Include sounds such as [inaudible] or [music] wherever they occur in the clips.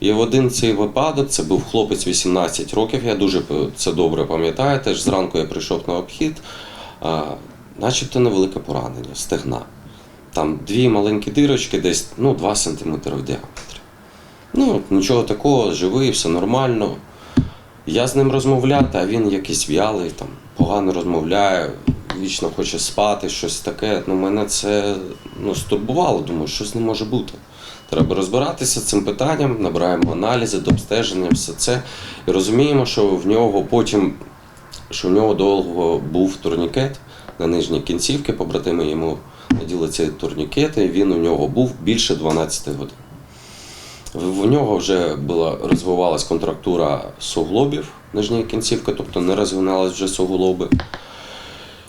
І в один цей випадок це був хлопець 18 років. Я дуже це добре пам'ятаю. Теж зранку я прийшов на обхід, а, начебто невелике поранення, стегна. Там дві маленькі дирочки, десь ну, 2 см в діаметрі. Ну, нічого такого, живий, все нормально. Я з ним розмовляти, а він якийсь в'ялий, там, погано розмовляє, вічно хоче спати, щось таке. Ну, мене це ну, стурбувало, думаю, щось не може бути. Треба розбиратися цим питанням, набираємо аналізи, обстеження, все це. І розуміємо, що в нього потім, що в нього довго був турнікет на нижній кінцівці, побратими йому наділи ці турнікети, і він у нього був більше 12 годин. В нього вже була розвивалась контрактура суглобів нижньої кінцівки, тобто не розвиналися вже суглоби.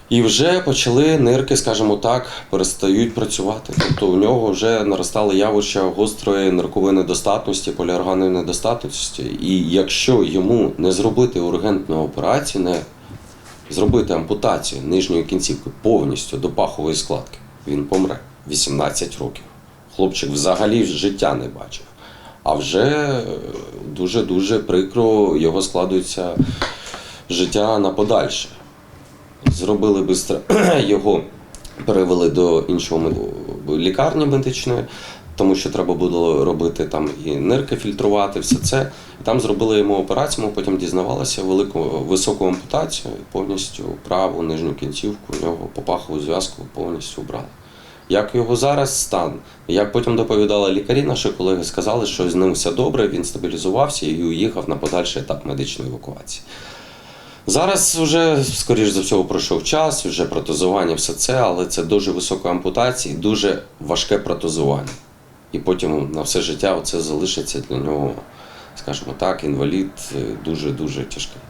І вже почали нирки, скажімо так, перестають працювати. Тобто у нього вже наростали явища гострої ниркової недостатності, поліорганної недостатності. І якщо йому не зробити ургентну операцію, не зробити ампутацію нижньої кінцівки повністю до пахової складки, він помре 18 років. Хлопчик взагалі життя не бачив. А вже дуже-дуже прикро його складується життя на подальше. Зробили бистро [clears throat] його, перевели до іншого лікарні медичної, тому що треба було робити там і нирки фільтрувати, все це. Там зробили йому операцію, ми потім дізнавалися велику високу ампутацію, повністю праву нижню кінцівку у нього по пахову зв'язку повністю брали. Як його зараз стан? Як потім доповідали лікарі, наші колеги сказали, що з ним все добре, він стабілізувався і уїхав на подальший етап медичної евакуації. Зараз вже, скоріш за всього, пройшов час, вже протезування, все це, але це дуже висока ампутація дуже важке протезування. І потім на все життя це залишиться для нього, скажімо так, інвалід е, дуже-дуже тяжкий.